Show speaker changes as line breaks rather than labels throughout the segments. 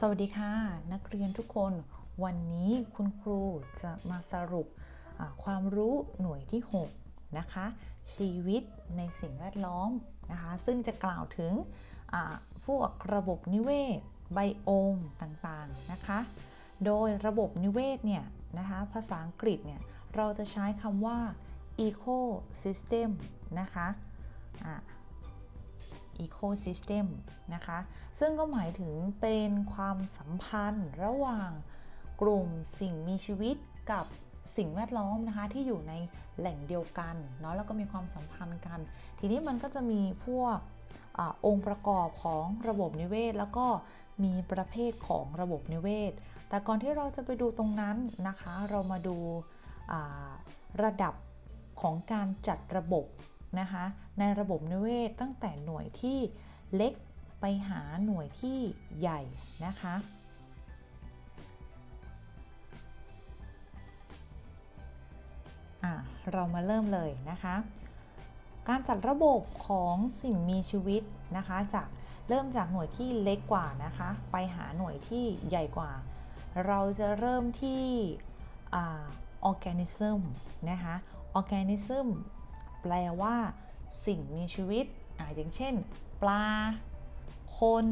สวัสดีค่ะ นักเรียนทุกคนวันนี้คุณครูจะมาสรุปความรู้หน่วยที่ 6 นะคะ ชีวิตในสิ่งแวดล้อมนะคะ ซึ่งจะกล่าวถึงพวกระบบนิเวศ ไบโอมต่างๆนะคะ โดยระบบนิเวศเนี่ยนะคะ ภาษาอังกฤษเนี่ย เราจะใช้คำว่า ecosystem นะคะอ่า ecosystem นะคะ ซึ่งก็หมายถึงเป็นความสัมพันธ์ระหว่างกลุ่มสิ่งมีชีวิตกับสิ่งแวดล้อมนะคะที่อยู่ในแหล่งเดียวกันเนาะแล้วก็มีความสัมพันธ์กัน ทีนี้มันก็จะมีพวกอองค์ประกอบของระบบนิเวศ แล้วก็มีประเภทของระบบนิเวศ แต่ก่อนที่เราจะไปดูตรงนั้นนะคะ เรามาดูระดับของการจัดระบบ นะคะในระบบนิเวศตั้งแต่หน่วยที่เล็กไปหาหน่วยที่ใหญ่นะคะเรามาเริ่มเลยนะคะ การจัดระบบของสิ่งมีชีวิตนะคะจากเริ่มจากหน่วยที่เล็กกว่านะคะ ไปหาหน่วยที่ใหญ่กว่า เราจะเริ่มที่อ่า organism นะคะ organism แแปลว่า สิ่งมีชีวิตออย่างเช่น ปลา คน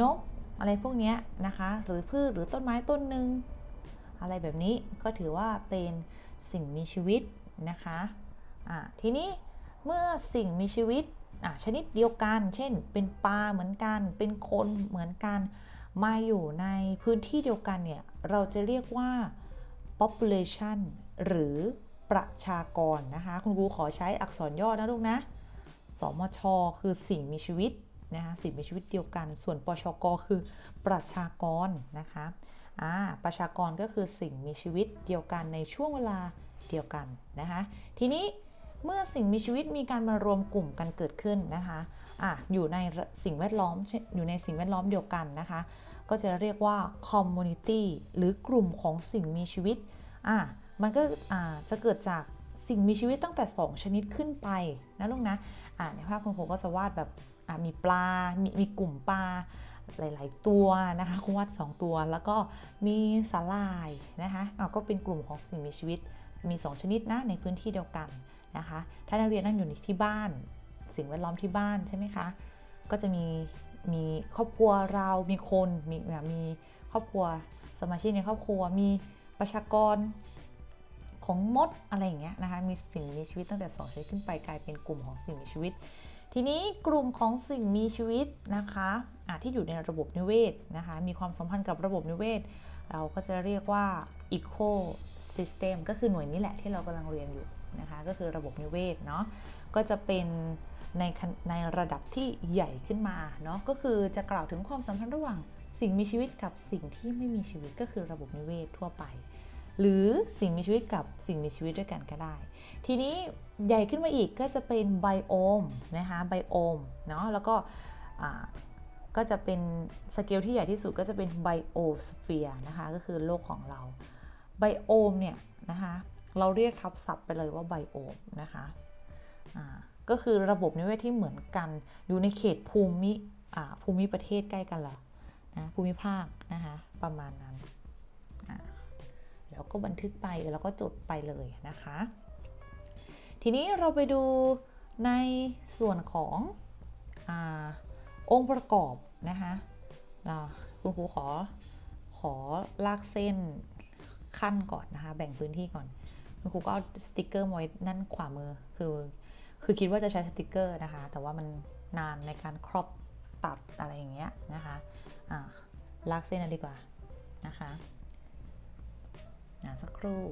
นก อะไรพวกนี้นะคะ หรือพืชหรือต้นไม้ต้นหนึ่งอะไรแบบนี้ก็ถือว่าเป็นสิ่งมีชีวิตนะคะอ่าทีนี้เมื่อสิ่งมีชีวิตชนิดเดียวกัน เช่น เป็นปลาเหมือนกัน เป็นคนเหมือนกัน มาอยู่ในพื้นที่เดียวกันเนี่ย เราจะเรียกว่า population หรือ ประชากรนะคะ คุณครูขอใช้อักษรย่อนะลูกนะ สมช คือสิ่งมีชีวิตนะคะสิ่งมีชีวิตเดียวกัน ส่วนปชก คือประชากรนะคะอ่าประชากรก็คือสิ่งมีชีวิตเดียวกันในช่วงเวลาเดียวกันนะคะทีนี้เมื่อสิ่งมีชีวิตมีการมารวมกลุ่มกันเกิดขึ้นนะคะอะอยู่ในสิ่งแวดล้อมอยู่ในสิ่งแวดล้อมเดียวกันนะคะ ก็จะเรียกว่า community หรือกลุ่มของสิ่งมีชีวิตอะ มันก็จะเกิดจากสิ่งมีชีวิตตั้งแต่ 2 ชนิดขึ้นไปนะลูกนะอ่าในภาพคุณครูก็จะวาดแบบมีปลา มีมีกลุ่มปลาหลาย ๆ ตัวนะคะคุณวาด2 ตัว แล้วก็มีสาลายนะคะก็เป็นกลุ่มของสิ่งมีชีวิตมี 2 ชนิดนะในพื้นที่เดียวกันนะคะ ถ้านักเรียนนั่งอยู่ในที่บ้าน สิ่งแวดล้อมที่บ้านใช่ไหมคะ ก็จะมีมีครอบครัวเรา มีคน มีแบบมีครอบครัวสมาชิกในครอบครัว มีประชากร ของมดอะไรอย่างเงี้ยนะคะมีสิ่งมีชีวิตตั้งแต่ 2 ชนิดขึ้นไปกลายเป็นกลุ่มของสิ่งมีชีวิต ทีนี้กลุ่มของสิ่งมีชีวิตนะคะะที่อยู่ในระบบนิเวศนะคะมีความสัมพันธ์กับระบบนิเวศ เราก็จะเรียกว่า ecosystem ก็คือหน่วยนี้แหละที่เรากำลังเรียนอยู่นะคะก็คือระบบนิเวศเนาะก็จะเป็นในในระดับที่ใหญ่ขึ้นมาเนาะก็คือจะกล่าวถึงความสัมพันธ์ระหว่างสิ่งมีชีวิตกับสิ่งที่ไม่มีชีวิตก็คือระบบนิเวศทั่วไป หรือสิ่งมีชีวิตกับสิ่งมีชีวิตด้วยกันก็ได้ ทีนี้ใหญ่ขึ้นมาอีกก็จะเป็นไบโอมนะคะไบโอมเนาะแล้วก็ก็จะเป็นสเกลที่ใหญ่ที่สุดก็จะเป็นไบโอสเฟียร์นะคะก็คือโลกของเราไบโอมเนี่ยนะคะเราเรียกทับศัพท์ไปเลยว่าไบโอมนะคะก็คือระบบนิเวศที่เหมือนกันอยู่ในเขตภูมิภูมิประเทศใกล้กันเหรอนะภูมิภาคนะคะประมาณนั้น แล้วก็บันทึกไปแล้วก็จดไปเลยนะคะ ทีนี้เราไปดูในส่วนของอองค์ประกอบนะคะคุณครูขอขอลากเส้นขั้นก่อนนะคะ แบ่งพื้นที่ก่อน คุณครูก็เอาสติกเกอร์มาไว้นั่นขวามือคือคือคิดว่าจะใช้สติกเกอร์นะคะ แต่ว่ามันนานในการครอบตัดอะไรอย่างเงี้ยนะคะะลากเส้นดีกว่านะคะ นะสักครู่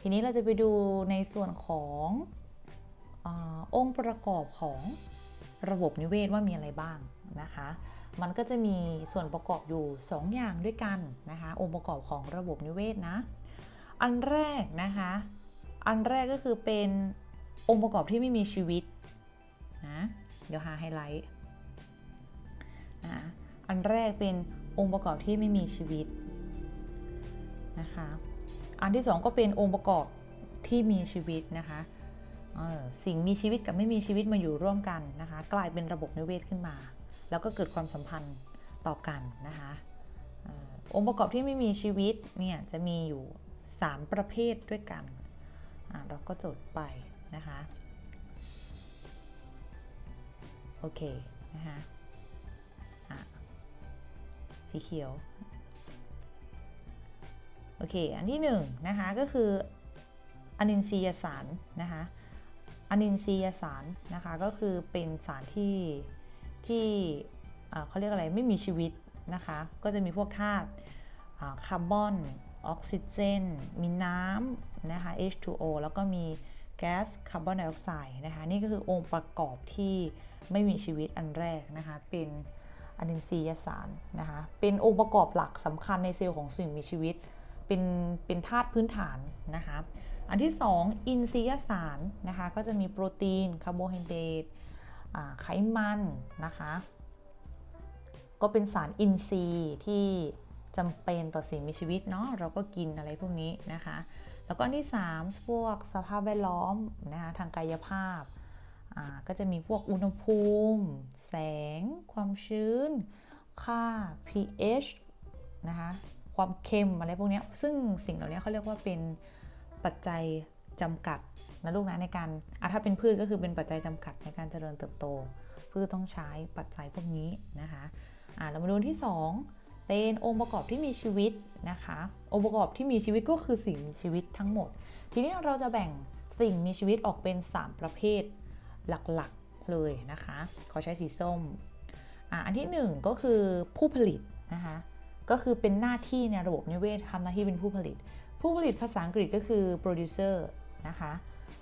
ทีนี้เราจะไปดูในส่วนของอองค์ประกอบของระบบนิเวศว่ามีอะไรบ้างนะคะ มันก็จะมีส่วนประกอบอยู่ 2 อย่างด้วยกันนะคะ องค์ประกอบของระบบนิเวศนะ อันแรกนะคะ อันแรกก็คือเป็นองค์ประกอบที่ไม่มีชีวิตนะ เดี๋ยวหาไฮไลท์นะ อันแรกเป็นองค์ประกอบที่ไม่มีชีวิต นะคะ อันที่ 2 ก็เป็นองค์ประกอบที่มีชีวิตนะคะสิ่งมีชีวิตกับไม่มีชีวิตมาอยู่ร่วมกันนะคะ กลายเป็นระบบนิเวศขึ้นมา แล้วก็เกิดความสัมพันธ์ต่อกันนะคะอองค์ประกอบที่ไม่มีชีวิตเนี่ยจะมีอยู่ 3 ประเภทด้วยกัน เราก็จดไปนะคะ โอเคนะคะะสีเขียว โอเค อันที่หนึ่งนะคะก็คืออนินทรียสารนะคะอนินทรียสารนะคะก็คือเป็นสารที่ที่เขาเรียกอะไรไม่มีชีวิตนะคะก็จะมีพวกธาตุคาร์บอนออกซิเจน มีน้ำนะคะ H2O แล้วก็มีแก๊สคาร์บอนไดออกไซด์นะคะนี่ก็คือองค์ประกอบที่ไม่มีชีวิตอันแรกนะคะเป็นอนินทรียสารนะคะเป็นองค์ประกอบหลักสำคัญในเซลล์ของสิ่งมีชีวิต เป็นเป็นธาตุพื้นฐานนะคะ อันที่ 2 อินทรียสารนะคะก็จะมีโปรตีนคาร์โบไฮเดรตไขมันนะคะ ก็เป็นสารอินทรีย์ที่จำเป็นต่อสิ่งมีชีวิตเนาะเราก็กินอะไรพวกนี้นะคะ แล้วก็อันที่ 3 พวกสภาพแวดล้อมนะคะทางกายภาพาก็จะมีพวกอุณหภูมิ แสง ความชื้น ค่า pH นะคะ ความเค็มอะไรพวกนี้ซึ่งสิ่งเหล่านี้เขาเรียกว่าเป็นปัจจัยจำกัดนะลูกนะในการอะถ้าเป็นพืชก็คือเป็นปัจจัยจำกัดในการเจริญเติบโต พืชต้องใช้ปัจจัยพวกนี้นะคะอะเรามาดูที่ 2 เป็นองค์ประกอบที่มีชีวิตนะคะ องค์ประกอบที่มีชีวิตก็คือสิ่งมีชีวิตทั้งหมด ทีนี้เราจะแบ่งสิ่งมีชีวิตออกเป็น 3 ประเภทหลักๆเลยนะคะ ขอใช้สีส้มอะอันที่ 1 ก็คือผู้ผลิตนะคะ ก็คือเป็นหน้าที่ในระบบนิเวศทำหน้าที่เป็นผู้ผลิต ผู้ผลิตภาษาอังกฤษก็คือ producer นะคะ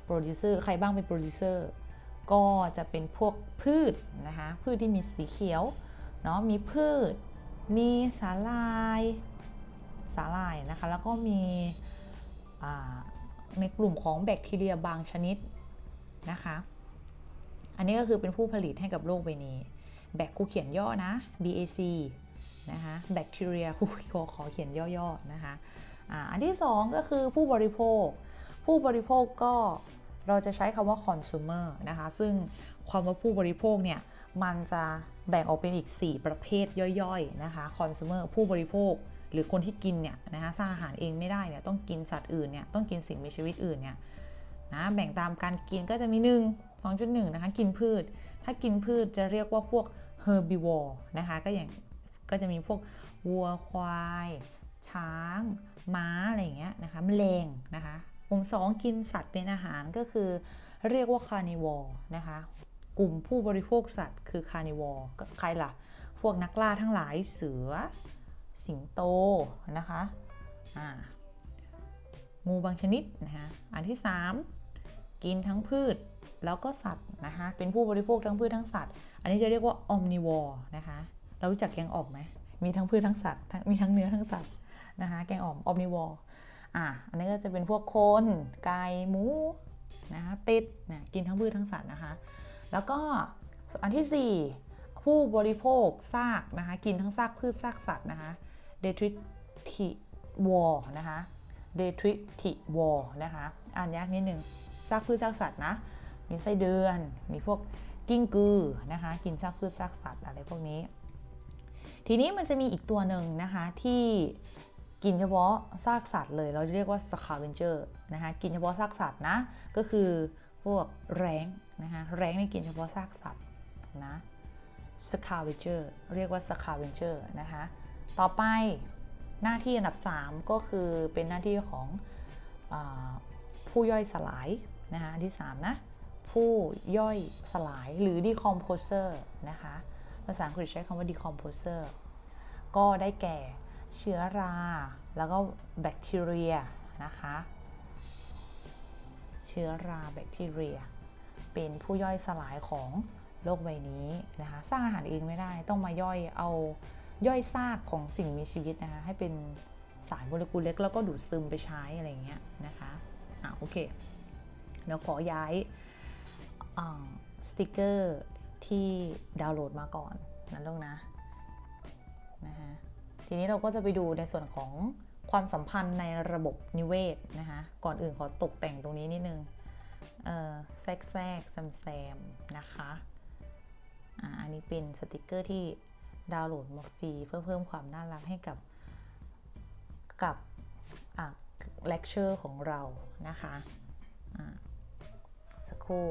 producer ใครบ้างเป็น producer ก็จะเป็นพวกพืชนะคะพืชที่มีสีเขียวเนาะมีพืช มีสาลายสาลายนะคะแล้วก็มีในกลุ่มของแบคทีเรียบางชนิดนะคะ อันนี้ก็คือเป็นผู้ผลิตให้กับโลกใบนี้ แบคคูเขียนย่อนะ BAC นะคะแบคทีเรียขอขอเขียนย่อๆนะคะอันที่ 2 ก็คือผู้บริโภค ผู้บริโภคก็เราจะใช้คำว่า consumer นะคะ ซึ่งความว่าผู้บริโภคเนี่ย มันจะแบ่งออกเป็นอีก 4 ประเภทย่อยๆนะคะ consumer ผู้บริโภค หรือคนที่กินเนี่ยนะคะสร้างอาหารเองไม่ได้เนี่ยต้องกินสัตว์อื่นเนี่ยต้องกินสิ่งมีชีวิตอื่นเนี่ยนะแบ่งตามการกินก็จะมี 1 2.1 นะคะ กินพืช ถ้ากินพืชจะเรียกว่าพวก herbivore นะคะ ก็อย่าง ก็จะมีพวกวัวควาย ช้าง ม้าอะไรอย่างเงี้ยนะคะแมลงนะคะกลุ่ม 2 กินสัตว์เป็นอาหารก็คือเรียกว่าคาร์นิวอร์นะคะกลุ่มผู้บริโภคสัตว์คือคาร์นิวอร์ก็ใครล่ะ พวกนักล่าทั้งหลายเสือ สิงโตนะคะอ่างูบางชนิดนะคะอันที่ 3 กินทั้งพืชแล้วก็สัตว์นะคะเป็นผู้บริโภคทั้งพืชทั้งสัตว์ อันนี้จะเรียกว่าอมนิวอร์นะคะ เรารู้จักแกงอ่อมไหมมีทั้งพืชทั้งสัตว์มีทั้งเนื้อทั้งสัตว์นะคะแกงอ่อมออมนิวอร์อะอันนี้ก็จะเป็นพวกคนไก่หมูนะคะเป็ดนะกินทั้งพืชทั้งสัตว์นะคะ แล้วก็อันที่ 4 ผู้บริโภคซากนะคะกินทั้งซากพืชซากสัตว์นะคะ detritivore นะคะ detritivore นะคะอ่านยากนิดนึงซากพืชซากสัตว์นะมีไส้เดือน มีพวกกิ้งกือนะคะกินซากพืชซากสัตว์อะไรพวกนี้ ทีนี้มันจะมีอีกตัวหนึ่งนะคะที่กินเฉพาะซากสัตว์เลย เราจะเรียกว่า scavenger นะคะกินเฉพาะซากสัตว์นะก็คือพวกแร้งนะคะแร้งนี่กินเฉพาะซากสัตว์นะ scavenger เรียกว่า scavenger นะคะต่อไปหน้าที่อันดับ 3 ก็คือเป็นหน้าที่ของอผู้ย่อยสลายนะคะอันที่ 3 นะ ผู้ย่อยสลายหรือ decomposer นะคะ ภาษาอังกฤษใช้คำว่า decomposer ก็ได้แก่เชื้อรา แล้วก็แบคทีเรียนะคะ เชื้อราแบคทีเรีย เป็นผู้ย่อยสลายของโลกใบนี้นะคะสร้างอาหารเองไม่ได้ต้องมาย่อยเอาย่อยซากของสิ่งมีชีวิตนะคะให้เป็นสารโมเลกุลเล็กแล้วก็ดูดซึมไปใช้อะไรอย่างเงี้ยนะคะอะโอเคเดี๋ยวขอย้ายสติกเกอร์ ที่ดาวน์โหลดมาก่อนนะลูกนะนะฮะทีนี้เราก็จะไปดูในส่วนของความสัมพันธ์ในระบบนิเวศนะคะก่อนอื่นขอตกแต่งตรงนี้นิดนึงแทรกแทรกแซมแซมนะคะอ่าอันนี้เป็นสติกเกอร์ที่ดาวน์โหลดมาฟรีเพื่อเพิ่มความน่ารักให้กับกับเลคเชอร์ของเรานะคะอ่าสักครู่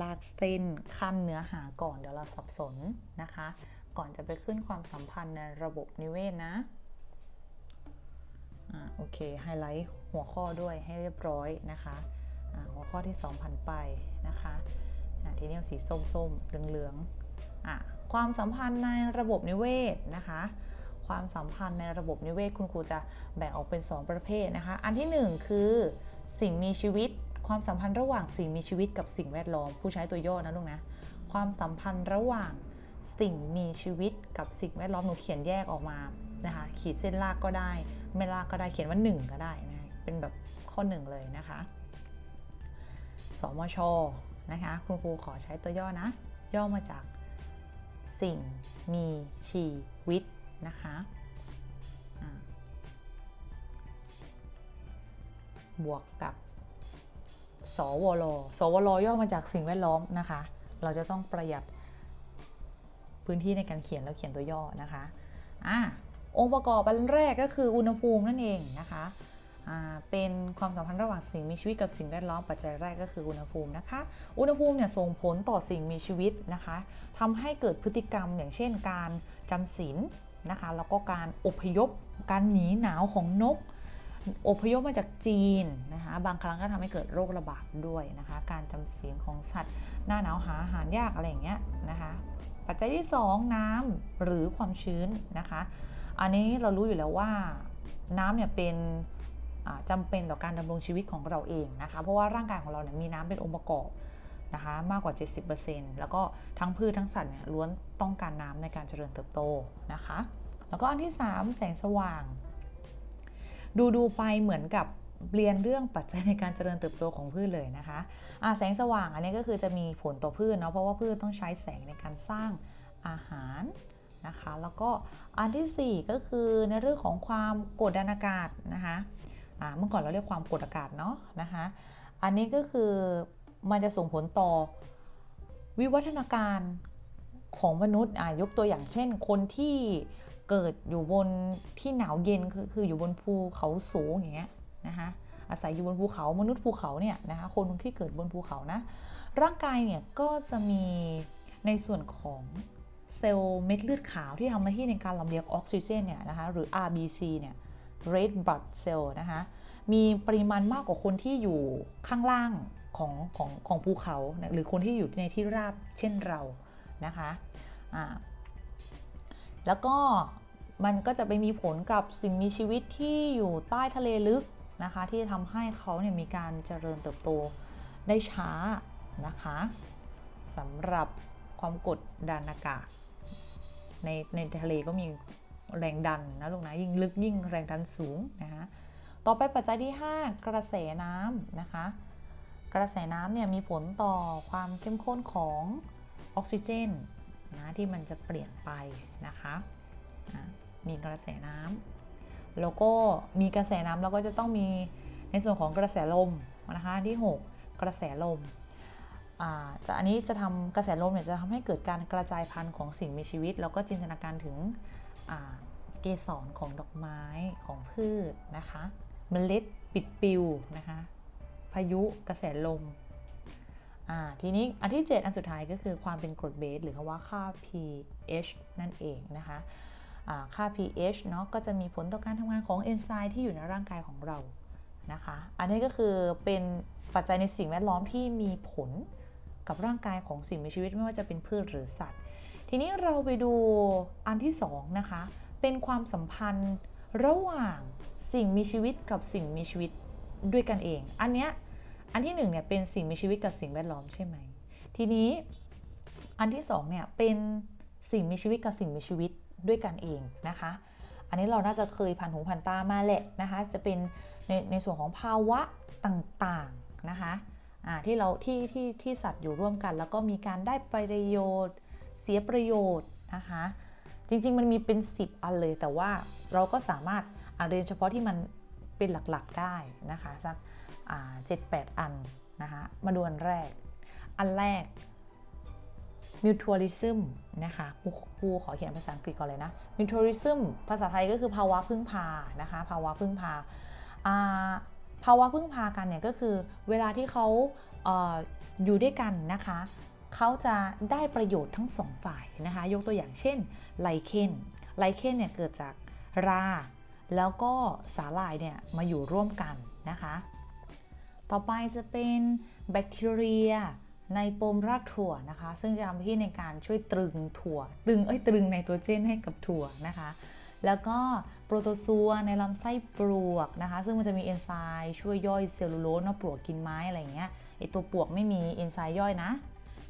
ลากเส้นขั้นเนื้อหาก่อนเดี๋ยวเราสับสนนะคะ ก่อนจะไปขึ้นความสัมพันธ์ในระบบนิเวศนะอ่าโอเคไฮไลท์หัวข้อด้วยให้เรียบร้อยนะคะอ่าหัวข้อที่2ผ่านไปนะคะอ่าทีนี้เอาสีส้มๆเหลืองๆอะความสัมพันธ์ในระบบนิเวศนะคะความสัมพันธ์ในระบบนิเวศคุณครูจะแบ่งออกเป็น 2 ประเภทนะคะ อันที่ 1 คือสิ่งมีชีวิต ความสัมพันธ์ระหว่างสิ่งมีชีวิตกับสิ่งแวดล้อม ผู้ใช้ตัวย่อนะลูกนะ ความสัมพันธ์ระหว่างสิ่งมีชีวิตกับสิ่งแวดล้อมหนูเขียนแยกออกมานะคะขีดเส้นลากก็ได้ ไม่ลากก็ได้เขียนว่า 1 ก็ได้นะเป็นแบบข้อ 1 เลยนะคะ สมชนะคะคุณครูขอใช้ตัวย่อนะ ย่อมาจากสิ่งมีชีวิตนะคะบวกกับ สวลสวลย่อมาจากสิ่งแวดล้อมนะคะ เราจะต้องประหยัดพื้นที่ในการเขียนแล้วเขียนตัวย่อนะคะอะองค์ประกอบอันแรกก็คืออุณหภูมินั่นเองนะคะอ่าเป็นความสัมพันธ์ระหว่างสิ่งมีชีวิตกับสิ่งแวดล้อมปัจจัยแรกก็คืออุณหภูมินะคะ อุณหภูมิเนี่ยส่งผลต่อสิ่งมีชีวิตนะคะทำให้เกิดพฤติกรรมอย่างเช่นการจำศีลนะคะแล้วก็การอพยพ การหนีหนาวของนก อพยพมาจากจีนนะคะบางครั้งก็ทำให้เกิดโรคระบาดด้วยนะคะ การจำศีลของสัตว์ หน้าหนาวหาอาหารยากอะไรอย่างเงี้ยนะคะปัจจัยที่ 2 น้ำหรือความชื้นนะคะ อันนี้เรารู้อยู่แล้วว่าน้ำเนี่ยเป็นอ่าจำเป็นต่อการดำรงชีวิตของเราเองนะคะ เพราะว่าร่างกายของเราเนี่ยมีน้ำเป็นองค์ประกอบนะคะมากกว่า 70%แล้วก็ทั้งพืชทั้งสัตว์เนี่ยล้วนต้องการน้ำในการเจริญเติบโตนะคะ แล้วก็อันที่ 3 แสงสว่าง ดูดูไปเหมือนกับเรียนเรื่องปัจจัยในการเจริญเติบโตของพืชเลยนะคะะแสงสว่างอันนี้ก็คือจะมีผลต่อพืชเนาะเพราะว่าพืชต้องใช้แสงในการสร้างอาหารนะคะ แล้วก็อันที่ 4 ก็คือในเรื่องของความกดดันอากาศนะคะะเมื่อก่อนเราเรียกความกดอากาศเนาะนะคะ อันนี้ก็คือมันจะส่งผลต่อวิวัฒนาการของมนุษย์ยกตัวอย่างเช่น คนที่ เกิดอยู่บนที่หนาวเย็นคือคืออยู่บนภูเขาสูงอย่างเงี้ยนะคะอาศัยอยู่บนภูเขามนุษย์ภูเขาเนี่ยนะคะคนที่เกิดบนภูเขานะร่างกายเนี่ยก็จะมีในส่วนของเซลล์เม็ดเลือดขาวที่ทำหน้าที่ในการลำเลียงออกซิเจนเนี่ยนะคะหรือ RBC เนี่ย red blood cell นะคะมีปริมาณมากกว่าคนที่อยู่ข้างล่างของของของภูเขา หรือคนที่อยู่ในที่ราบเช่นเรานะคะแล้วก็ มันก็จะไปมีผลกับสิ่งมีชีวิตที่อยู่ใต้ทะเลลึกนะคะ ที่ทำให้เขาเนี่ยมีการเจริญเติบโตได้ช้านะคะสำหรับความกดดันอากาศ ในในทะเลก็มีแรงดันนะลูกนะยิ่งลึกยิ่งแรงดันสูงนะคะต่อไปปัจจัยที่ 5 กระแสน้ำนะคะ กระแสน้ำเนี่ยมีผลต่อความเข้มข้นของออกซิเจนนะที่มันจะเปลี่ยนไปนะคะ มีกระแสน้ำแล้วก็มีกระแสน้ำแล้วก็จะต้องมีในส่วนของกระแสลมนะคะที่ 6 กระแสลมจะอันนี้จะทำกระแสลมเนี่ยจะทำให้เกิดการกระจายพันธุ์ของสิ่งมีชีวิต แล้วก็จินตนาการถึงเกสรของดอกไม้ของพืชนะคะเมล็ดปิดปิวนะคะพายุกระแสลมทีนี้อันที่ 7 อันสุดท้ายก็คือความเป็นกรดเบสหรือคำว่าค่า pH นั่นเองนะคะ ค่า pH เนาะก็จะมีผลต่อการทำงานของเอนไซม์ที่อยู่ในร่างกายของเรานะคะ อันนี้ก็คือเป็นปัจจัยในสิ่งแวดล้อมที่มีผลกับร่างกายของสิ่งมีชีวิตไม่ว่าจะเป็นพืชหรือสัตว์ ทีนี้เราไปดูอันที่2นะคะเป็นความสัมพันธ์ระหว่างสิ่งมีชีวิตกับสิ่งมีชีวิตด้วยกันเอง อันเนี้ยอันที่1เนี่ยเป็นสิ่งมีชีวิตกับสิ่งแวดล้อมใช่ไหม ทีนี้อันที่2เนี่ยเป็นสิ่งมีชีวิตกับสิ่งมีชีวิต ด้วยกันเองนะคะ อันนี้เราน่าจะเคยผ่านหูผ่านตามาแหละนะคะ จะเป็นในในส่วนของภาวะต่างๆนะคะที่เราที่ที่ที่สัตว์อยู่ร่วมกัน แล้วก็มีการได้ประโยชน์ เสียประโยชน์นะคะ จริงๆมันมีเป็น 10 อันเลย แต่ว่าเราก็สามารถเรียนเฉพาะที่มันเป็นหลักๆได้นะคะสักเจ็ดแปดอันนะคะมาดูอันแรก อันแรก mutualism นะคะครูขอเขียนภาษาอังกฤษก่อนเลยนะ mutualism ภาษาไทยก็คือภาวะพึ่งพานะคะ ภาวะพึ่งพาอ่าภาวะพึ่งพากันเนี่ยก็คือเวลาที่เขาเอออยู่ด้วยกันนะคะเขาจะได้ประโยชน์ทั้งสองฝ่ายนะคะ ยกตัวอย่างเช่นไลเคนไลเคนเนี่ยเกิดจากรา แล้วก็สาหร่ายเนี่ยมาอยู่ร่วมกันนะคะ ต่อไปจะเป็นแบคทีเรีย ในปมรากถั่วนะคะ ซึ่งจะทำหน้าที่ในการช่วยตรึงถั่ว ตึงเอ้ยตรึงไนโตรเจนให้กับถั่วนะคะ แล้วก็โปรโตซัวในลำไส้ปลวกนะคะ ซึ่งมันจะมีเอนไซม์ช่วยย่อยเซลลูโลสเนาะปลวกกินไม้อะไรเงี้ยไอตัวปลวกไม่มีเอนไซม์ย่อยนะ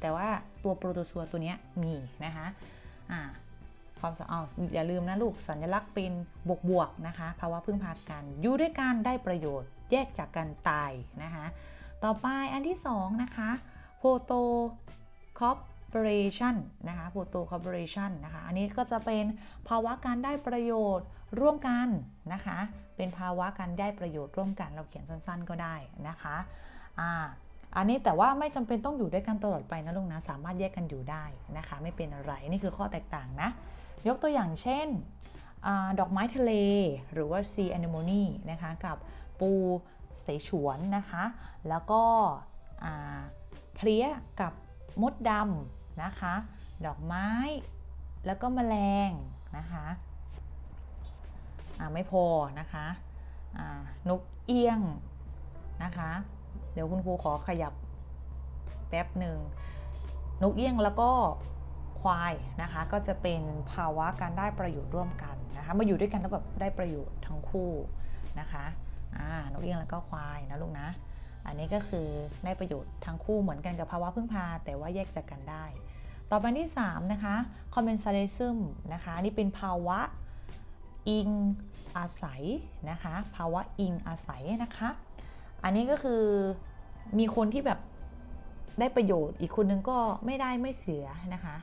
แต่ว่าตัวโปรโตซัวตัวนี้มีนะคะอ่าความสะอาดอย่าลืมนะลูกสัญลักษณ์เป็นบวกๆนะคะภาวะพึ่งพากันอยู่ด้วยกันได้ประโยชน์ แยกจากกันตายนะคะ ต่อไปอันที่ 2 นะคะ Photo Corporation นะคะ Photo Corporation นะคะ อันนี้ก็จะเป็นภาวะการได้ประโยชน์ร่วมกันนะคะ เป็นภาวะการได้ประโยชน์ร่วมกัน เราเขียนสั้นๆก็ได้นะคะอ่าอันนี้แต่ว่าไม่จำเป็นต้องอยู่ด้วยกันตลอดไปนะลุงนะ สามารถแยกกันอยู่ได้นะคะ ไม่เป็นอะไร นี่คือข้อแตกต่างนะ ยกตัวอย่างเช่นอดอกไม้ทะเล หรือว่า sea anemone นะคะ กับปูเสฉวนนะคะ แล้วก็อ่า เพลี้ยกับมดดำนะคะ ดอกไม้แล้วก็แมลงนะคะอ่าไม่พอนะคะอ่านกเอี้ยงนะคะ เดี๋ยวคุณครูขอขยับแป๊บหนึ่งนกเอี้ยงแล้วก็ควายนะคะก็จะเป็นภาวะการได้ประโยชน์ร่วมกันนะคะมาอยู่ด้วยกันแล้วแบบได้ประโยชน์ทั้งคู่นะคะอ่านกเอี้ยงแล้วก็ควายนะลูกนะ อันนี้ก็คือได้ประโยชน์ทั้งคู่เหมือนกันกับภาวะพึ่งพา แต่ว่าแยกจากกันได้ ต่อไปที่ 3 นะคะ commensalism นะคะนนี่เป็นภาวะอิงอาศัยนะคะ ภาวะอิงอาศัยนะคะ อันนี้ก็คือมีคนที่แบบได้ประโยชน์ อีกคนนึงก็ไม่ได้ไม่เสียนะคะ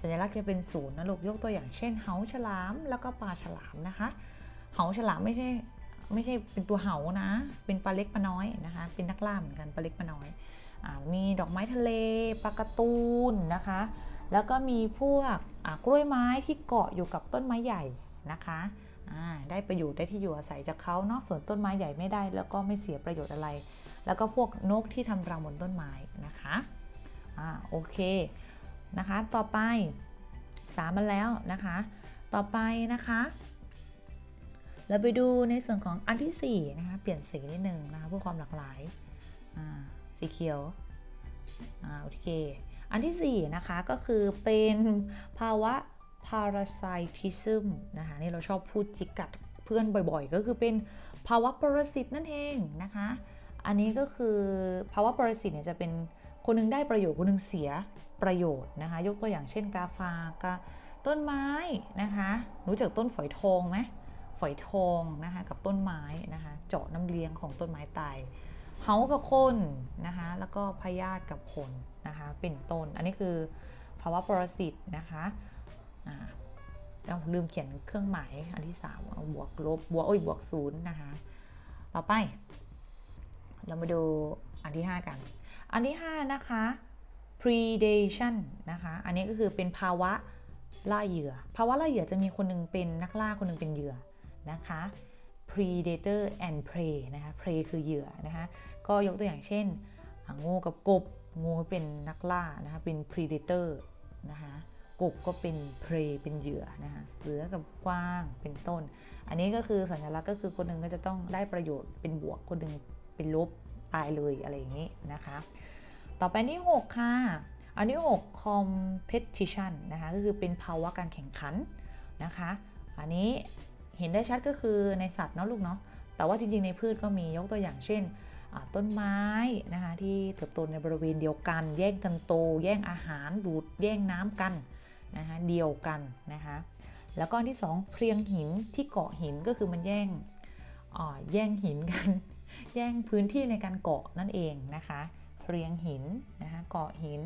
สัญลักษณ์จะเป็นศูนย์นะลูกยกตัวอย่างเช่น เหาฉลามแล้วก็ปลาฉลามนะคะ เหาฉลามไม่ใช่ ไม่ใช่เป็นตัวเหานะ เป็นปลาเล็กปลาน้อยนะคะ เป็นนักล่าเหมือนกันปลาเล็กปลาน้อยอมีดอกไม้ทะเลปลากร์ตูนนะคะ แล้วก็มีพวกกล้วยไม้ที่เกาะอยู่กับต้นไม้ใหญ่นะคะได้ประโยชน์ได้ที่อยู่อาศัยจากเขาเนาะส่วนต้นไม้ใหญ่ไม่ได้ แล้วก็ไม่เสียประโยชน์อะไร แล้วก็พวกนกที่ทำรังบนต้นไม้นะคะอ่าโอเคนะคะ ต่อไปสามมาแล้วนะคะ ต่อไปนะคะ เราไปดูในส่วนของอันที่4นะคะเปลี่ยนสีนิดนึงนะคะเพื่อความหลากหลายสีเขียวโอเคอันที่4นะคะก็คือเป็นภาวะ parasitism นะคะนี่เราชอบพูดจิกกัดเพื่อนบ่อยๆ ก็คือเป็นภาวะปรสิตนั่นเองนะคะอันนี้ก็คือภาวะปรสิตเนี่ยจะเป็นคนนึงได้ประโยชน์คนนึงเสียประโยชน์นะคะยกตัวอย่างเช่นกาฟากาต้นไม้นะคะรู้จักต้นฝอยทองไหม ฝอยทองนะคะกับต้นไม้นะคะเจาะน้ำเลี้ยงของต้นไม้ตายเฮากับคนนะคะแล้วก็พยาธิกับคนนะคะเป็นต้น อันนี้คือภาวะปรสิตนะคะเราลืมเขียนเครื่องหมายอันที่3าบวกลบบวกโอ้ยบวกศูนย์นะคะต่อไป เรามาดูอันที่ 5 กัน อันที่ 5 นะคะ predation นะคะอันนี้ก็คือเป็นภาวะล่าเหยื่อ ภาวะล่าเหยื่อจะมีคนนึงเป็นนักล่าคนนึงเป็นเหยื่อ นะคะ predator and prey นะคะ prey คือเหยื่อนะคะ ก็ยกตัวอย่างเช่นงูกับกบ งูเป็นนักล่านะคะ เป็น predator นะคะ กบก็เป็น prey เป็นเหยื่อนะคะ เสือกับกว้าง เป็นต้น อันนี้ก็คือสัญลักษณ์ก็คือคนหนึ่งก็จะต้องได้ประโยชน์เป็นบวก คนหนึ่งเป็นลบ ตายเลยอะไรอย่างนี้นะคะ ต่อไปที่ 6 ค่ะ อันที่ 6 competition นะคะ ก็คือเป็นภาวะการแข่งขันนะคะ อันนี้ เห็นได้ชัดก็คือในสัตว์เนาะลูกเนาะแต่ว่าจริงๆในพืชก็มียกตัวอย่างเช่นต้นไม้นะคะที่เติบโตในบริเวณเดียวกัน แย่งกันโต แย่งอาหารดูดแย่งน้ำกันนะคะเดียวกันนะคะแล้วก็ที่ 2 เพลียงหินที่เกาะหินก็คือมันแย่งแย่งหินกัน แย่งพื้นที่ในการเกาะนั่นเองนะคะเพลียงหินนะคะเกาะหิน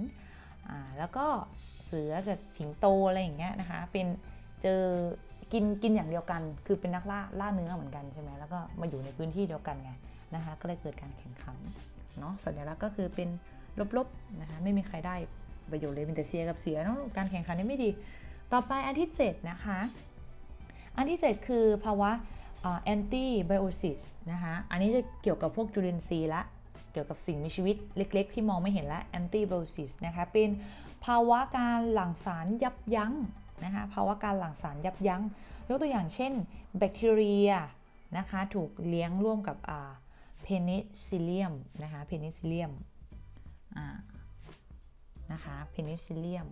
แล้วก็เสือกับสิงโตอะไรอย่างเงี้ยนะคะเป็นเจอ กินกินอย่างเดียวกัน คือเป็นนักล่าล่าเนื้อเหมือนกันใช่ไหมแล้วก็มาอยู่ในพื้นที่เดียวกันไงนะคะ ก็เลยเกิดการแข่งขันเนาะสัญลักษณ์ก็คือเป็นลบๆนะคะไม่มีใครได้ประโยชน์เลยมีแต่เสียกับเสียเนาะการแข่งขันนี่ไม่ดี ต่อไปอันที่ 7 นะคะ อันที่ 7 คือภาวะแอนตี้ไบโอซิสนะคะอันนี้จะเกี่ยวกับพวกจุลินทรีย์ละเกี่ยวกับสิ่งมีชีวิตเล็ก ๆ ที่มองไม่เห็นละแอนตี้ไบโอซิสนะคะเป็นภาวะการหลั่งสารยับยั้ง นะคะภาวะการหลั่งสารยับยั้ง ยกตัวอย่างเช่นแบคทีเรียนะคะถูกเลี้ยงร่วมกับเพนิซิเลียมนะคะเพนิซิเลียมนะคะเพนิซิเลียม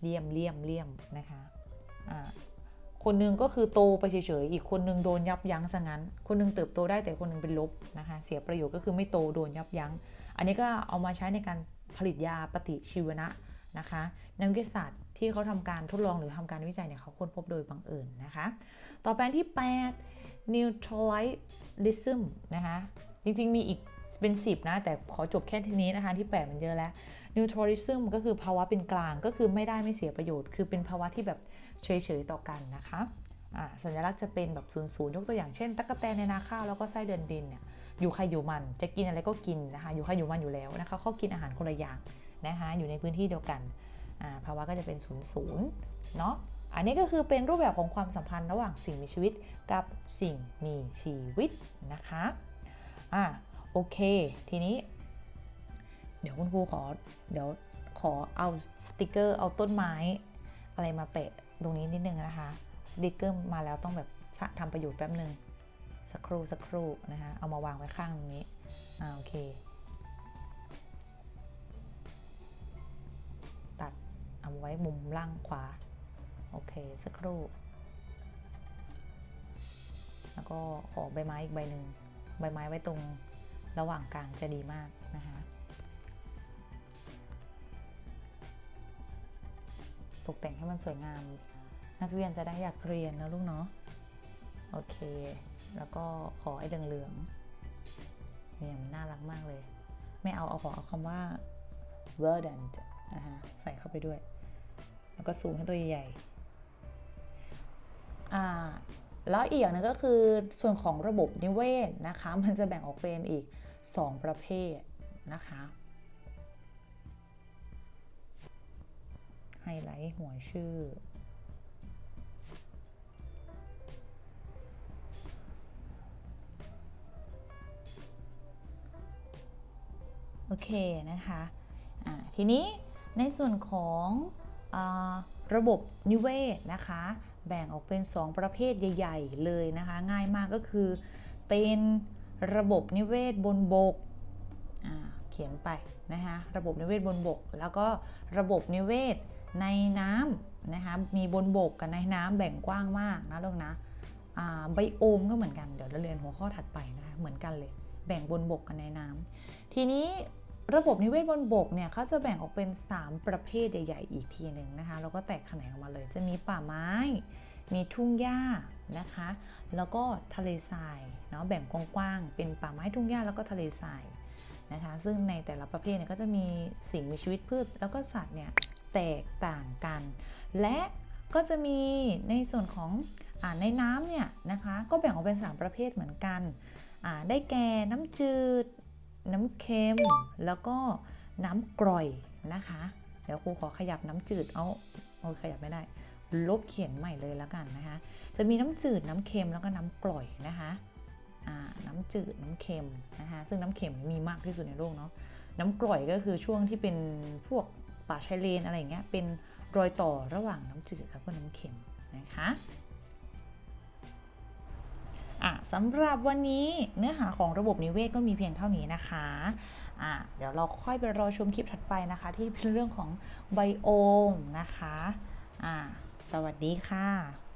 เลียมเลียมเลียมนะคะคนหนึงก็คือโตไปเฉยๆ อีกคนหนึงโดนยับยั้งซะงั้น คนหนึงเติบโตได้แต่คนหนึงเป็นลบนะคะ เสียประโยชน์ก็คือไม่โตโดนยับยั้ง อันนี้ก็เอามาใช้ในการผลิตยาปฏิชีวนะ นะคะนักวิทยาศาสตร์ที่เขาทำการทดลองหรือทำการวิจัยเนี่ยเขาค้นพบโดยบังเอิญนะคะ ต่อไปที่ 8 neutralism นะคะ จริงๆมีอีกเป็น 10 นะ แต่ขอจบแค่ที่นี้นะคะ ที่ 8 มันเยอะแล้ว neutralism ก็คือภาวะเป็นกลางก็คือไม่ได้ไม่เสียประโยชน์ คือเป็นภาวะที่แบบเฉยๆต่อกันนะคะสัญลักษณ์จะเป็นแบบศูนย์ศูนย์ยกตัวอย่างเช่นตั๊กแตนในนาข้าวแล้วก็ไส้เดือนดินเนี่ยอยู่ใครอยู่มันจะกินอะไรก็กินนะคะ อยู่ใครอยู่มันอยู่แล้วนะคะเขากินอาหารคนละอย่าง นะคะอยู่ในพื้นที่เดียวกันภาวะก็จะเป็นศูนย์ศูนย์เนาะอันนี้ก็คือเป็นรูปแบบของความสัมพันธ์ระหว่างสิ่งมีชีวิตกับสิ่งมีชีวิตนะคะอ่าโอเค ทีนี้ เดี๋ยวคุณครูขอเดี๋ยวขอเอาสติกเกอร์เอาต้นไม้ อะไรมาแปะตรงนี้นิดนึงนะคะสติกเกอร์มาแล้วต้องแบบทำประโยชน์แป๊บนึงสักครู่สักครู่นะคะเอามาวางไว้ข้างตรงนี้อ่าโอเค เอาไว้มุมล่างขวา โอเค สักครู่ แล้วก็ขอใบไม้อีกใบหนึ่งใบไม้ไว้ตรงระหว่างกลางจะดีมากนะคะตกแต่งให้มันสวยงาม นักเรียนจะได้อยากเรียนนะลูกเนาะโอเค แล้วก็ขอไอ้เหลืองๆเนี่ยมันน่ารักมากเลย ไม่เอาเอาขอเอาคำว่า verdant นะคะใส่เข้าไปด้วย แล้วก็ซูมให้ตัวใหญ่อ่าแล้วอีกอย่างนึงก็คือส่วนของระบบนิเวศนะคะ มันจะแบ่งออกเป็นอีก 2 ประเภทนะคะ ไฮไลท์หัวชื่อโอเคนะคะะทีนี้ในส่วนของ ระบบนิเวศนะคะ แบ่งออกเป็น 2 ประเภทใหญ่ ๆ เลยนะคะ ง่ายมากก็คือเป็นระบบนิเวศบนบกเขียนไปนะคะระบบนิเวศบนบก แล้วก็ระบบนิเวศในน้ำนะคะมีบนบกกับในน้ำแบ่งกว้างมากนะลูกนะไบโอมก็เหมือนกัน เดี๋ยวเราเรียนหัวข้อถัดไปนะคะเหมือนกันเลย แบ่งบนบกกับในน้ำทีนี้ ระบบนิเวศบนบกเนี่ยเขาจะแบ่งออกเป็น 3 ประเภทใหญ่ ๆ อีกทีหนึ่งนะคะ แล้วก็แตกแขนงออกมาเลย จะมีป่าไม้ มีทุ่งหญ้านะคะ แล้วก็ทะเลทรายเนาะแบ่งกว้างๆเป็นป่าไม้ทุ่งหญ้าแล้วก็ทะเลทรายนะคะ ซึ่งในแต่ละประเภทเนี่ยก็จะมีสิ่งมีชีวิตพืช แล้วก็สัตว์เนี่ยแตกต่างกัน และก็จะมีในส่วนของอในน้ำเนี่ยนะคะ ก็แบ่งออกเป็น 3 ประเภทเหมือนกัน ได้แก่น้ำจืด น้ำเค็ม แล้วก็น้ำกร่อยนะคะ เดี๋ยวครูขอขยับน้ำจืดเอาโอ้ขยับไม่ได้ ลบเขียนใหม่เลยแล้วกันนะคะ จะมีน้ำจืดน้ำเค็มแล้วก็น้ำกร่อยนะคะน้ำจืดน้ำเค็มนะคะซึ่งน้ำเค็มมีมากที่สุดในโลกเนาะน้ำกร่อยก็คือช่วงที่เป็นพวกป่าชายเลนอะไรเงี้ยเป็นรอยต่อระหว่างน้ำจืดแล้วก็น้ำเค็มนะคะ อะสำหรับวันนี้เนื้อหาของระบบนิเวศก็มีเพียงเท่านี้นะคะอะเดี๋ยวเราค่อยไปรอชมคลิปถัดไปนะคะ ที่เป็นเรื่องของไบโอมนะคะอะสวัสดีค่ะ